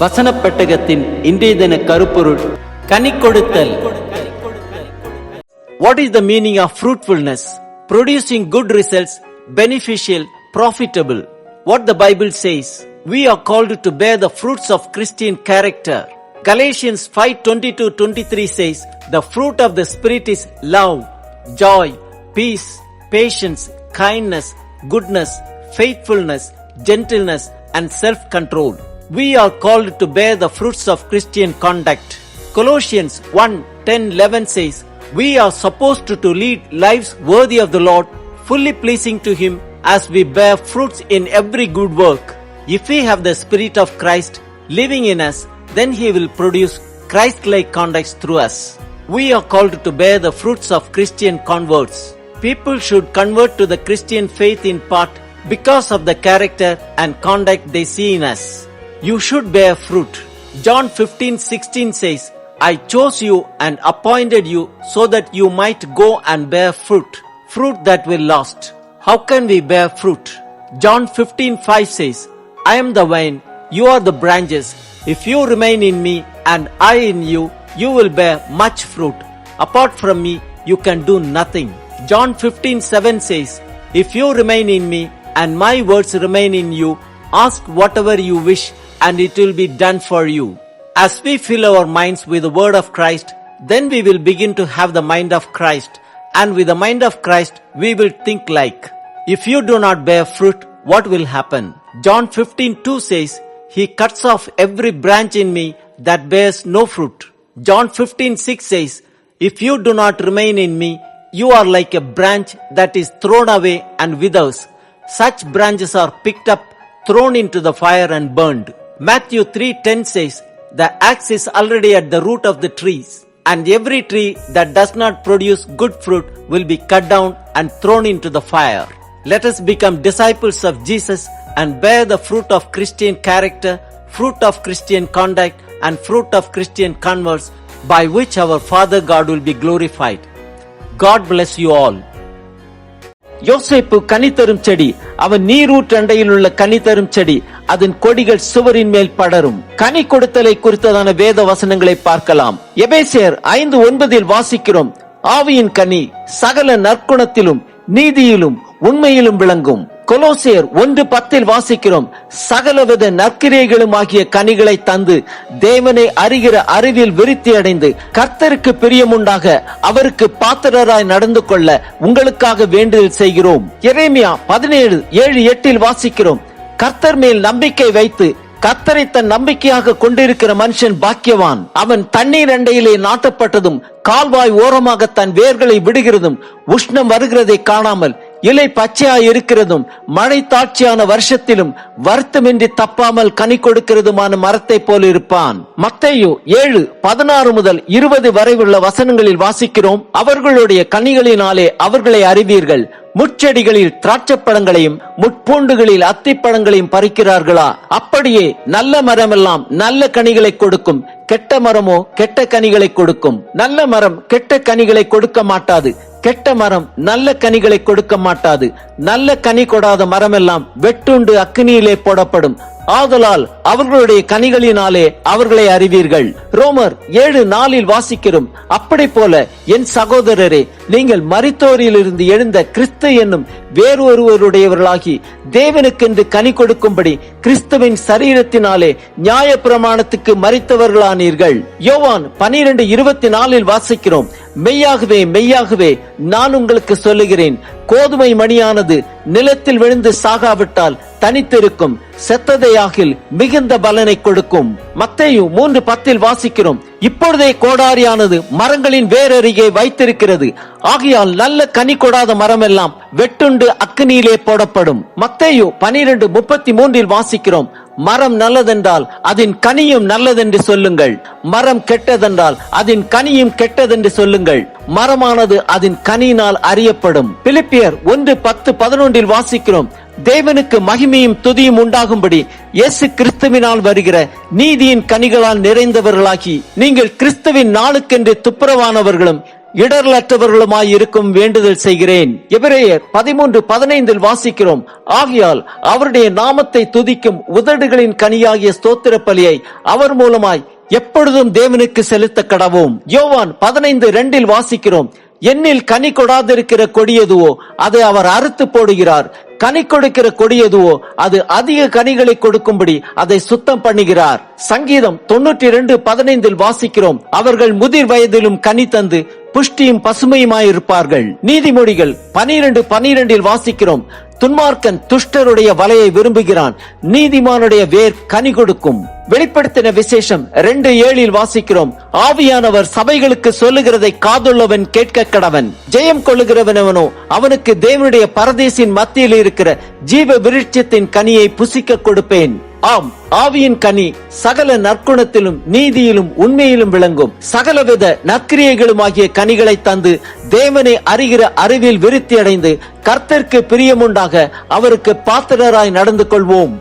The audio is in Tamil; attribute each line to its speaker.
Speaker 1: வசனப் பெட்டகத்தின் இன்றைய தின கருப்பொருள் கனி கொடுத்தல் What is the meaning of fruitfulness? Producing good results, beneficial, profitable. What the Bible says, we are called to bear the fruits of Christian character. Galatians 5:22-23 says, the fruit of the spirit is love, joy, peace, patience, kindness, goodness, faithfulness, gentleness, and self-control. We are called to bear the fruits of Christian conduct. Colossians 1 10 11 says, We are supposed to, to lead lives worthy of the Lord, fully pleasing to Him as we bear fruits in every good work. If we have the Spirit of Christ living in us, then He will produce Christ like conducts through us. We are called to bear the fruits of Christian converts. People should convert to the Christian faith in part because of the character and conduct they see in us. You should bear fruit. John 15 16 says, I chose you and appointed you so that you might go and bear fruit, fruit that will last. How can we bear fruit? John 15 5 says, I am the vine, you are the branches. If you remain in me and I in you, you will bear much fruit. Apart from me, you can do nothing. John 15 7 says, If you remain in me and my words remain in you, ask whatever you wish and it will be done for you. As we fill our minds with the word of Christ, then we will begin to have the mind of Christ. And with the mind of Christ, we will think like. If you do not bear fruit, what will happen? John 15 2 says, He cuts off every branch in me that bears no fruit. John 15 6 says, If you do not remain in me, you are like a branch that is thrown away and withers. Such branches are picked up, thrown into the fire and burned. Matthew 3:10 says, "The axe is already at the root of the trees, and every tree that does not produce good fruit will be cut down and thrown into the fire." Let us become disciples of Jesus and bear the fruit of Christian character, fruit of Christian conduct, and fruit of Christian converts by which our Father God will be glorified. God bless you all. யோசேப்பு கனி தரும் செடி அவன் நீரூற்றண்டையில் உள்ள கனி தரும் செடி அதன் கொடிகள் சுவரின் மேல் படரும். கனி கொடுத்தலை குறித்ததான வேத வசனங்களை பார்க்கலாம். எபேசியர் ஐந்து ஒன்பதில் வாசிக்கிறோம். ஆவியின் கனி சகல நற்குணத்திலும் நீதியிலும் உண்மையிலும் விளங்கும். கொலோசியர் ஒன்று பத்தில் வாசிக்கிறோம். சகலவித நற்கிரைகளும் ஆகிய கனிகளை தந்து தேவனை அறிகிற அறிவில் விருத்தி அடைந்து கர்த்தருக்கு பிரியமுண்டாக அவருக்கு பாத்திரராய் நடந்து கொள்ள உங்களுக்காக வேண்டுதல் செய்கிறோம். எரேமியா பதினேழு ஏழு எட்டில் வாசிக்கிறோம். கர்த்தர் மேல் நம்பிக்கை வைத்து கர்த்தரை தன் நம்பிக்கையாக கொண்டிருக்கிற மனுஷன் பாக்கியவான். அவன் தண்ணீர் அண்டையிலே நாட்டப்பட்டதும் கால்வாய் ஓரமாக தன் வேர்களை விடுகிறதும் உஷ்ணம் வருகிறதை காணாமல் இலை பச்சையா இருக்கிறதும் மழை தாட்சியான வருஷத்திலும் வருத்தமின்றி தப்பாமல் கனி கொடுக்கிறதுமான மரத்தை போல இருப்பான். மத்தேயு ஏழு பதினாறு முதல் இருபது வரை உள்ள வசனங்களில் வாசிக்கிறோம். அவர்களுடைய கனிகளினாலே அவர்களை அறிவீர்கள். முட்செடிகளில் திராட்சப்பழங்களையும் முட்பூண்டுகளில் அத்திப்பழங்களையும் பறிக்கிறார்களா? அப்படியே நல்ல மரமெல்லாம் நல்ல கனிகளை கொடுக்கும். கெட்ட மரமோ கெட்ட கனிகளை கொடுக்கும். நல்ல மரம் கெட்ட கனிகளை கொடுக்க மாட்டாது. கெட்ட மரம் நல்ல கனிகளை கொடுக்க மாட்டாது. நல்ல கனி கொடாத மரமெல்லாம் வெட்டுண்டு அக்கினியிலே போடப்படும். ஆதலால் அவர்களுடைய கனிகளினாலே அவர்களை அறிவீர்கள். ரோமர் ஏழு நாளில் வாசிக்கிறோம். அப்படி போல என் சகோதரரே நீங்கள் மரித்தோரிலிருந்து எழுந்த கிறிஸ்து என்னும் வேறொருவருடையவர்களாகி தேவனுக்கென்று கனி கொடுக்கும்படி கிறிஸ்துவின் சரீரத்தினாலே நியாய பிரமாணத்துக்கு மறித்தவர்களானீர்கள் யோவான் பனிரெண்டு இருபத்தி நாலில் வாசிக்கிறோம். மெய்யாகவே மெய்யாகவே நான் உங்களுக்கு சொல்லுகிறேன். கோதுமை மணியானது நிலத்தில் விழுந்து சாகாவிட்டால் தனித்திருக்கும் செத்ததையாகில் மிகுந்த பலனை கொடுக்கும். மத்தையும் மூன்று பத்தில் வாசிக்கிறோம். இப்பொழுதே கோடாரியானது மரங்களின் வேரருகே வைத்திருக்கிறது. ஆகையால் நல்ல கனி கொடாத மரமெல்லாம் வெட்டுண்டு அக்கினியிலே போடப்படும். மத்தையோ பனிரெண்டு முப்பத்தி மூன்றில் வாசிக்கிறோம். மரம் நல்லதென்றால் அதன் கனியும் நல்லதென்று சொல்லுங்கள். மரம் கெட்டதென்றால் அதன் கனியும் கெட்டதென்று சொல்லுங்கள். மரமானது அதன் கனியினால் அறியப்படும். பிலிப்பியர் ஒன்று பத்து பதினொன்றில் வாசிக்கிறோம். தேவனுக்கு மகிமையும் துதியும் உண்டாகும்படி இயேசு கிறிஸ்துவினால் வருகிற நீதியின் கனிகளால் நிறைந்தவர்களாகி நீங்கள் கிறிஸ்துவின் நாளுக்கென்று துப்புரவானவர்களும் இடர்லற்றவர்களுமாய் இருக்கும் வேண்டுதல் செய்கிறேன். எபிரேயர் பதிமூன்று பதினைந்தில் வாசிக்கிறோம். ஆகையால் அவருடைய நாமத்தை துதிக்கும் உதடுகளின் கனியாகிய ஸ்தோத்திர பலியை அவர் மூலமாய் எப்பொழுதும் தேவனுக்கு செலுத்த கடவோம். யோவான் பதினைந்து ரெண்டில் வாசிக்கிறோம். என்னில் கனி கொடாதிருக்கிற கொடியதுவோ அதை அவர் அறுத்து போடுகிறார். கனி கொடுக்கிற கொடியதுவோ அது அதிக கனிகளை கொடுக்கும்படி அதை சுத்தம் பண்ணுகிறார். சங்கீதம் தொண்ணூற்றி இரண்டு பதினைந்தில் வாசிக்கிறோம். அவர்கள் முதிர் வயதிலும் கனி தந்து புஷ்டியும் பசுமையுமாயிருப்பார்கள். நீதிமொழிகள் பனிரெண்டு பனிரெண்டில் வாசிக்கிறோம். துன்மார்க்கன் துஷ்டருடைய வலையை விரும்புகிறான். நீதிமானுடைய வேர் கனி கொடுக்கும். வெளிப்படுத்தின விசேஷம் ரெண்டு ஏழில் வாசிக்கிறோம். ஆவியானவர் சபைகளுக்கு சொல்லுகிறதை காதுள்ளவன் கேட்க கடவன். ஜெயம் கொள்ளுகிறவனவனோ அவனுக்கு தேவனுடைய பரதேசின் மத்தியில் இருக்கிற ஜீவ விருட்சத்தின் கனியை புசிக்க கொடுப்பேன். ஆம் ஆவியின் கனி சகல நற்குணத்திலும் நீதியிலும் உண்மையிலும் விளங்கும். சகலவித நற்கிரியைகளுமாகிய கனிகளை தந்து தேவனை அறிகிற அறிவில் விருத்தி அடைந்து கர்த்தர்க்கு பிரியமுண்டாக அவருக்கு பாத்திரராய் நடந்து கொள்வோம்